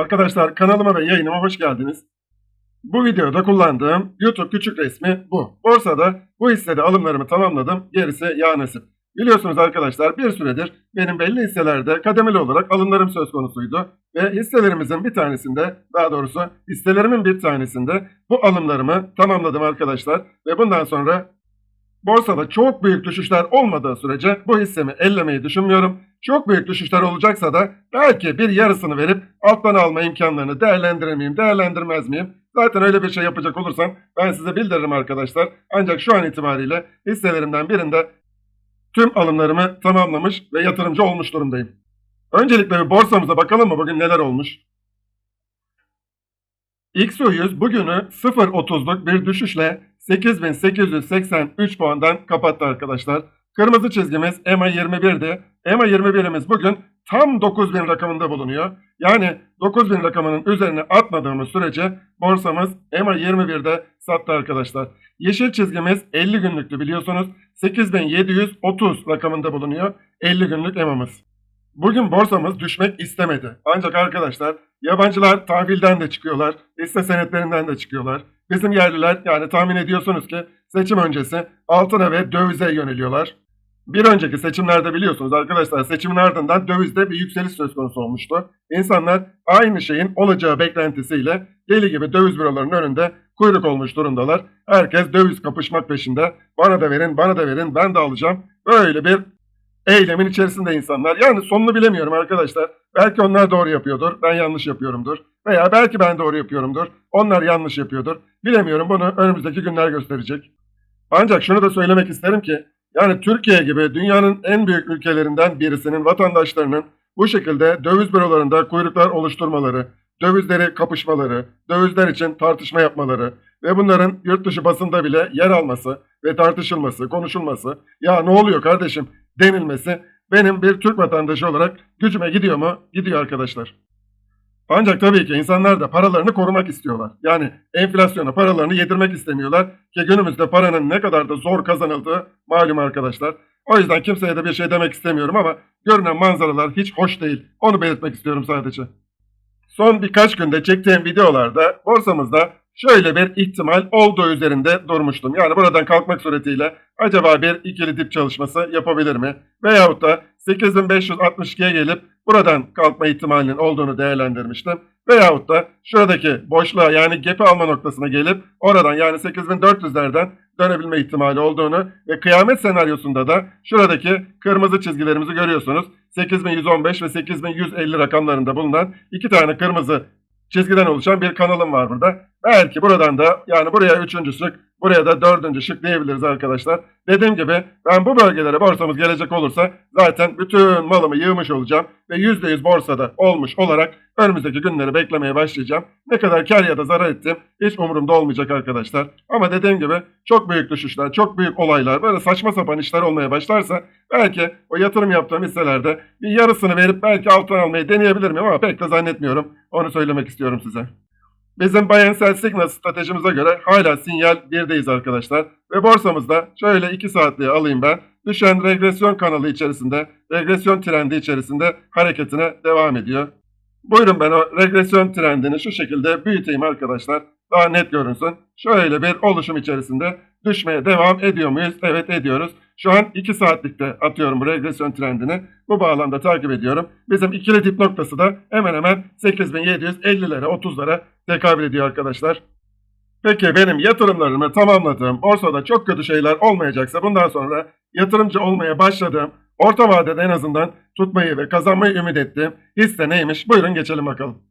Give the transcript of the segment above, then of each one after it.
Arkadaşlar kanalıma ve yayınıma hoş geldiniz. Bu videoda kullandığım YouTube küçük resmi bu. Borsada bu hissede alımlarımı tamamladım. Gerisi ya nasip. Biliyorsunuz arkadaşlar bir süredir benim belli hisselerde kademeli olarak alımlarım söz konusuydu. Ve hisselerimizin bir tanesinde daha doğrusu hisselerimin bir tanesinde bu alımlarımı tamamladım arkadaşlar. Ve bundan sonra borsada çok büyük düşüşler olmadığı sürece bu hissemi ellemeyi düşünmüyorum. Çok büyük düşüşler olacaksa da belki bir yarısını verip alttan alma imkanlarını değerlendirir miyim, değerlendirmez miyim? Zaten öyle bir şey yapacak olursam ben size bildiririm arkadaşlar. Ancak şu an itibariyle hisselerimden birinde tüm alımlarımı tamamlamış ve yatırımcı olmuş durumdayım. Öncelikle bir borsamıza bakalım mı bugün neler olmuş? XU100 bugünü 0.30'luk bir düşüşle 8883 puandan kapattı arkadaşlar. Kırmızı çizgimiz EMA 21'di. EMA 21'imiz bugün tam 9000 rakamında bulunuyor. Yani 9000 rakamının üzerine atmadığımız sürece borsamız EMA 21'de sattı arkadaşlar. Yeşil çizgimiz 50 günlüktü biliyorsunuz. 8730 rakamında bulunuyor 50 günlük EMA'mız. Bugün borsamız düşmek istemedi. Ancak arkadaşlar yabancılar tahvilden de çıkıyorlar, hisse senetlerinden de çıkıyorlar. Bizim yerliler yani tahmin ediyorsunuz ki seçim öncesi altına ve dövize yöneliyorlar. Bir önceki seçimlerde biliyorsunuz arkadaşlar seçimin ardından dövizde bir yükseliş söz konusu olmuştu. İnsanlar aynı şeyin olacağı beklentisiyle deli gibi döviz bürolarının önünde kuyruk olmuş durumdalar. Herkes döviz kapışmak peşinde. Bana da verin, bana da verin, ben de alacağım. Böyle bir eylemin içerisinde insanlar. Yani sonunu bilemiyorum arkadaşlar. Belki onlar doğru yapıyordur, ben yanlış yapıyorumdur. Veya belki ben doğru yapıyorumdur, onlar yanlış yapıyordur. Bilemiyorum bunu önümüzdeki günler gösterecek. Ancak şunu da söylemek isterim ki yani Türkiye gibi dünyanın en büyük ülkelerinden birisinin vatandaşlarının bu şekilde döviz bürolarında kuyruklar oluşturmaları, dövizleri kapışmaları, dövizler için tartışma yapmaları ve bunların yurt dışı basında bile yer alması ve tartışılması, konuşulması, ya ne oluyor kardeşim denilmesi benim bir Türk vatandaşı olarak gücüme gidiyor mu? Gidiyor arkadaşlar. Ancak tabii ki insanlar da paralarını korumak istiyorlar. Yani enflasyona paralarını yedirmek istemiyorlar ki günümüzde paranın ne kadar da zor kazanıldığı malum arkadaşlar. O yüzden kimseye de bir şey demek istemiyorum ama görünen manzaralar hiç hoş değil. Onu belirtmek istiyorum sadece. Son birkaç günde çektiğim videolarda borsamızda şöyle bir ihtimal olduğu üzerinde durmuştum. Yani buradan kalkmak suretiyle acaba bir ikili dip çalışması yapabilir mi? Veyahut da 8562'ye gelip buradan kalkma ihtimalinin olduğunu değerlendirmiştim. Veyahut da şuradaki boşluğa yani gap'i alma noktasına gelip oradan yani 8400'lerden dönebilme ihtimali olduğunu ve kıyamet senaryosunda da şuradaki kırmızı çizgilerimizi görüyorsunuz. 8115 ve 8150 rakamlarında bulunan iki tane kırmızı çizgiden oluşan bir kanalım var burada. Belki buradan da yani buraya üçüncü şık, buraya da dördüncü şık diyebiliriz arkadaşlar. Dediğim gibi ben bu bölgelere borsamız gelecek olursa zaten bütün malımı yığmış olacağım ve %100 borsada olmuş olarak önümüzdeki günleri beklemeye başlayacağım. Ne kadar kar ya da zarar ettim hiç umurumda olmayacak arkadaşlar. Ama dediğim gibi çok büyük düşüşler, çok büyük olaylar, böyle saçma sapan işler olmaya başlarsa belki o yatırım yaptığım hisselerde bir yarısını verip belki altın almayı deneyebilirim ama pek de zannetmiyorum. Onu söylemek istiyorum size. Bizim Buy Sell Signal stratejimize göre hala sinyal 1'deyiz arkadaşlar. Ve borsamızda şöyle 2 saatliğe alayım ben. Düşen regresyon kanalı içerisinde, regresyon trendi içerisinde hareketine devam ediyor. Buyurun ben o regresyon trendini şu şekilde büyüteyim arkadaşlar. Daha net görünsün. Şöyle bir oluşum içerisinde düşmeye devam ediyor muyuz? Evet ediyoruz. Şu an 2 saatlikte atıyorum regresyon trendini. Bu bağlamda takip ediyorum. Bizim ikili dip noktası da hemen hemen 8750'lere 30'lara tekabül ediyor arkadaşlar. Peki benim yatırımlarımı tamamladığım, borsada çok kötü şeyler olmayacaksa bundan sonra yatırımcı olmaya başladığım, orta vadede en azından tutmayı ve kazanmayı ümit ettiğim hisse neymiş? Buyurun geçelim bakalım.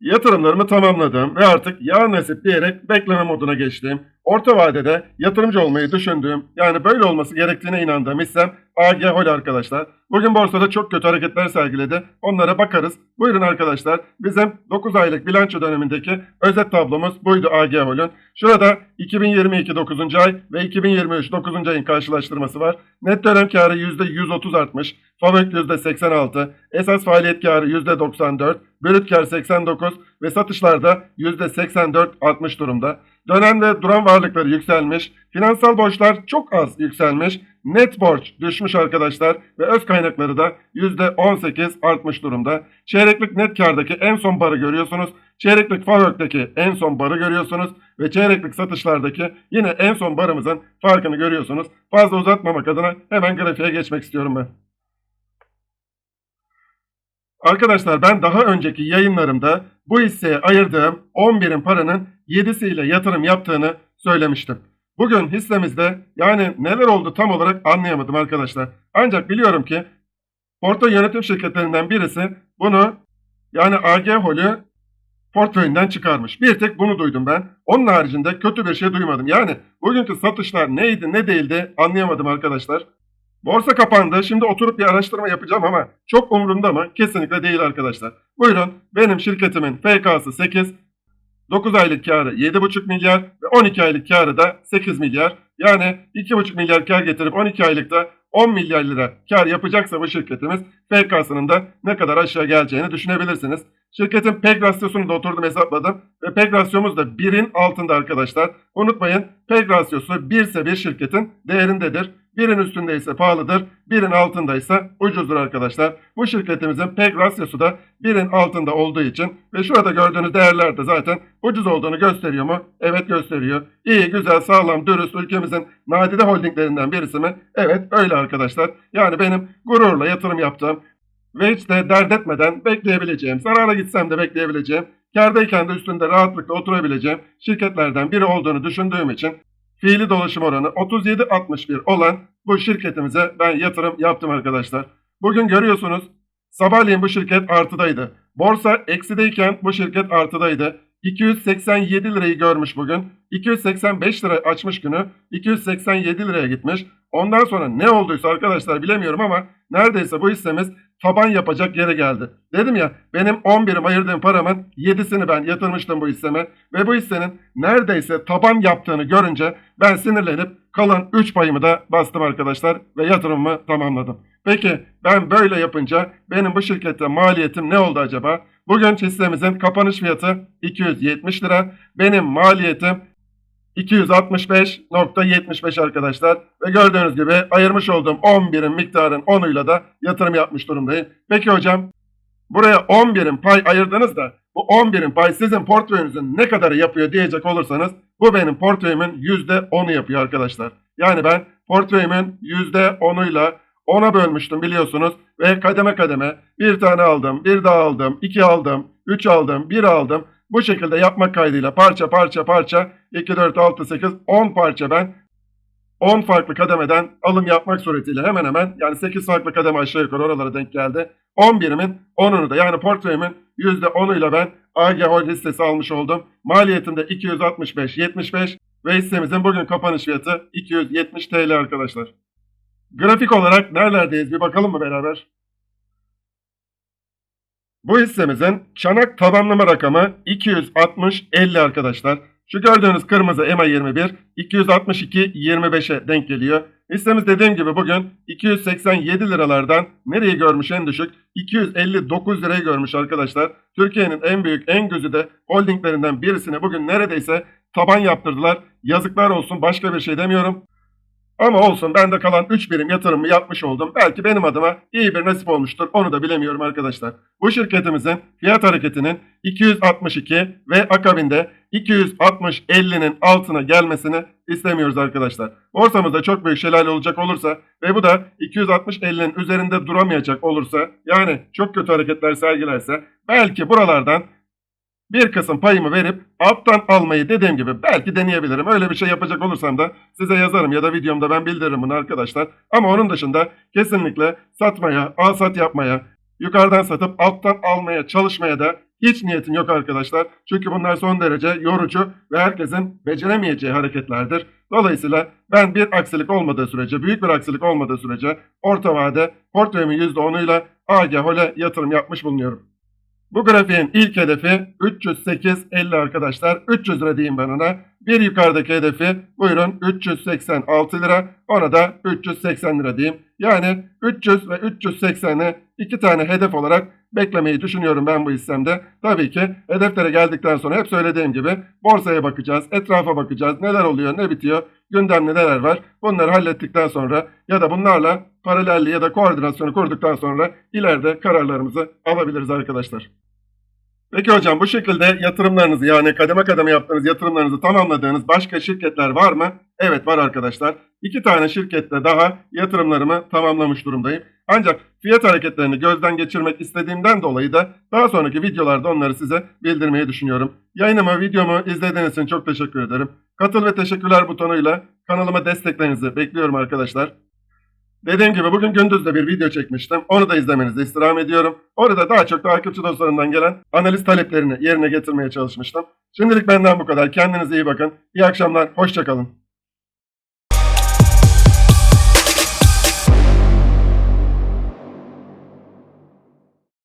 Yatırımlarımı tamamladım ve artık ya nasip diyerek bekleme moduna geçtim. Orta vadede yatırımcı olmayı düşündüğüm yani böyle olması gerektiğine inandığım hissem AG Hol arkadaşlar. Bugün borsada çok kötü hareketler sergiledi. Onlara bakarız. Buyurun arkadaşlar. Bizim 9 aylık bilanço dönemindeki özet tablomuz buydu AG Hol'ün. Şurada 2022 9. ay ve 2023 9. ayın karşılaştırması var. Net dönem karı %130 artmış. FAVÖK %86. Esas faaliyet karı %94. Brüt kar 89 ve satışlarda %84 artmış durumda. Dönen ve duran varlıkları yükselmiş. Finansal borçlar çok az yükselmiş. Net borç düşmüş arkadaşlar ve öz kaynakları da %18 artmış durumda. Çeyreklik net kardaki en son barı görüyorsunuz. Çeyreklik FAVÖK'teki en son barı görüyorsunuz ve çeyreklik satışlardaki yine en son barımızın farkını görüyorsunuz. Fazla uzatmamak adına hemen grafiğe geçmek istiyorum ben. Arkadaşlar ben daha önceki yayınlarımda bu hisseye ayırdığım 11'in paranın 7'siyle yatırım yaptığını söylemiştim. Bugün hissemizde yani neler oldu tam olarak anlayamadım arkadaşlar. Ancak biliyorum ki portföy yönetim şirketlerinden birisi bunu yani AG Hol'ü portföyünden çıkarmış. Bir tek bunu duydum ben. Onun haricinde kötü bir şey duymadım. Yani bugünkü satışlar neydi ne değildi anlayamadım arkadaşlar. Borsa kapandı. Şimdi oturup bir araştırma yapacağım ama çok umurumda mı? Kesinlikle değil arkadaşlar. Buyurun benim şirketimin FK'sı 8, 9 aylık karı 7,5 milyar ve 12 aylık karı da 8 milyar. Yani 2,5 milyar kar getirip 12 aylıkta 10 milyar lira kar yapacaksa bu şirketimiz FK'sının da ne kadar aşağı geleceğini düşünebilirsiniz. Şirketin PEG rasyosunu da oturdum hesapladım ve PEG rasyomuz da 1'in altında arkadaşlar. Unutmayın PEG rasyosu 1 ise bir şirketin değerindedir. Birin üstündeyse pahalıdır, birin altındaysa ucuzdur arkadaşlar. Bu şirketimizin PEG rasyosu da birin altında olduğu için ve şurada gördüğünüz değerler de zaten ucuz olduğunu gösteriyor mu? Evet gösteriyor. İyi, güzel, sağlam, dürüst ülkemizin nadide holdinglerinden birisi mi? Evet öyle arkadaşlar. Yani benim gururla yatırım yaptığım ve hiç de dert etmeden bekleyebileceğim, zarara gitsem de bekleyebileceğim, kârdayken de üstünde rahatlıkla oturabileceğim şirketlerden biri olduğunu düşündüğüm için fiili dolaşım oranı 37.61 olan bu şirketimize ben yatırım yaptım arkadaşlar. Bugün görüyorsunuz sabahleyin bu şirket artıdaydı. Borsa eksideyken bu şirket artıdaydı. 287 lirayı görmüş bugün. 285 lira açmış günü. 287 liraya gitmiş. Ondan sonra ne olduysa arkadaşlar bilemiyorum ama neredeyse bu hissemiz taban yapacak yere geldi. Dedim ya benim 11'im ayırdığım paramın 7'sini ben yatırmıştım bu hisseme ve bu hissenin neredeyse taban yaptığını görünce ben sinirlenip kalan 3 payımı da bastım arkadaşlar ve yatırımımı tamamladım. Peki ben böyle yapınca benim bu şirkette maliyetim ne oldu acaba? Bugün hissemizin kapanış fiyatı 270 lira. Benim maliyetim 265.75 arkadaşlar. Ve gördüğünüz gibi ayırmış olduğum 11'in miktarın 10'uyla da yatırım yapmış durumdayım. Peki hocam buraya 11'in pay ayırdınız da bu 11'in pay sizin portföyünüzün ne kadarı yapıyor diyecek olursanız bu benim portföyümün %10'u yapıyor arkadaşlar. Yani ben portföyümün %10'uyla 10'a bölmüştüm biliyorsunuz ve kademe kademe bir tane aldım, bir daha aldım, iki aldım, üç aldım, bir aldım. Bu şekilde yapmak kaydıyla parça parça parça 2, 4, 6, 8, 10 parça ben 10 farklı kademeden alım yapmak suretiyle hemen hemen yani 8 farklı kademe aşağı yukarı oralara denk geldi. 11'imin 10'unu da yani portföyümün %10'uyla ben AG Hol listesi almış oldum. Maliyetim de 265.75 ve hissemizin bugün kapanış fiyatı 270 TL arkadaşlar. Grafik olarak nerelerdeyiz bir bakalım mı beraber? Bu hissemizin çanak tabanlama rakamı 260-50 arkadaşlar. Şu gördüğünüz kırmızı EMA 21 262-25'e denk geliyor. Hissemiz dediğim gibi bugün 287 liralardan nereyi görmüş en düşük 259 lirayı görmüş arkadaşlar. Türkiye'nin en büyük en gözüde holdinglerinden birisine bugün neredeyse taban yaptırdılar. Yazıklar olsun başka bir şey demiyorum. Ama olsun ben de kalan 3 birim yatırımı yapmış oldum. Belki benim adıma iyi bir nasip olmuştur. Onu da bilemiyorum arkadaşlar. Bu şirketimizin fiyat hareketinin 262 ve akabinde 260-50'nin altına gelmesini istemiyoruz arkadaşlar. Borsamızda çok büyük şelale olacak olursa ve bu da 260-50'nin üzerinde duramayacak olursa yani çok kötü hareketler sergilerse belki buralardan bir kısım payımı verip alttan almayı dediğim gibi belki deneyebilirim. Öyle bir şey yapacak olursam da size yazarım ya da videomda ben bildiririm bunu arkadaşlar. Ama onun dışında kesinlikle satmaya, al sat yapmaya, yukarıdan satıp alttan almaya çalışmaya da hiç niyetim yok arkadaşlar. Çünkü bunlar son derece yorucu ve herkesin beceremeyeceği hareketlerdir. Dolayısıyla ben bir aksilik olmadığı sürece, büyük bir aksilik olmadığı sürece orta vade portföyümün %10'uyla AG Hol'e yatırım yapmış bulunuyorum. Bu grafiğin ilk hedefi 308.50 arkadaşlar. 300 lira diyeyim ben ona. Bir yukarıdaki hedefi buyurun 386 lira. Ona da 380 lira diyeyim. Yani 300 ve 380'i iki tane hedef olarak beklemeyi düşünüyorum ben bu hissemde. Tabii ki hedeflere geldikten sonra hep söylediğim gibi borsaya bakacağız, etrafa bakacağız. Neler oluyor, ne bitiyor, gündemde neler var. Bunları hallettikten sonra ya da bunlarla paralelliği ya da koordinasyonu kurduktan sonra ileride kararlarımızı alabiliriz arkadaşlar. Peki hocam bu şekilde yatırımlarınızı yani kademe kademe yaptığınız yatırımlarınızı tamamladığınız başka şirketler var mı? Evet var arkadaşlar. İki tane şirkette daha yatırımlarımı tamamlamış durumdayım. Ancak fiyat hareketlerini gözden geçirmek istediğimden dolayı da daha sonraki videolarda onları size bildirmeyi düşünüyorum. Yayınımı, videomu izlediğiniz için çok teşekkür ederim. Katıl ve teşekkürler butonuyla kanalıma desteklerinizi bekliyorum arkadaşlar. Dediğim gibi bugün gündüz de bir video çekmiştim. Onu da izlemenizi istirham ediyorum. Orada daha çok takipçi dostlarımdan gelen analiz taleplerini yerine getirmeye çalışmıştım. Şimdilik benden bu kadar. Kendinize iyi bakın. İyi akşamlar. Hoşçakalın.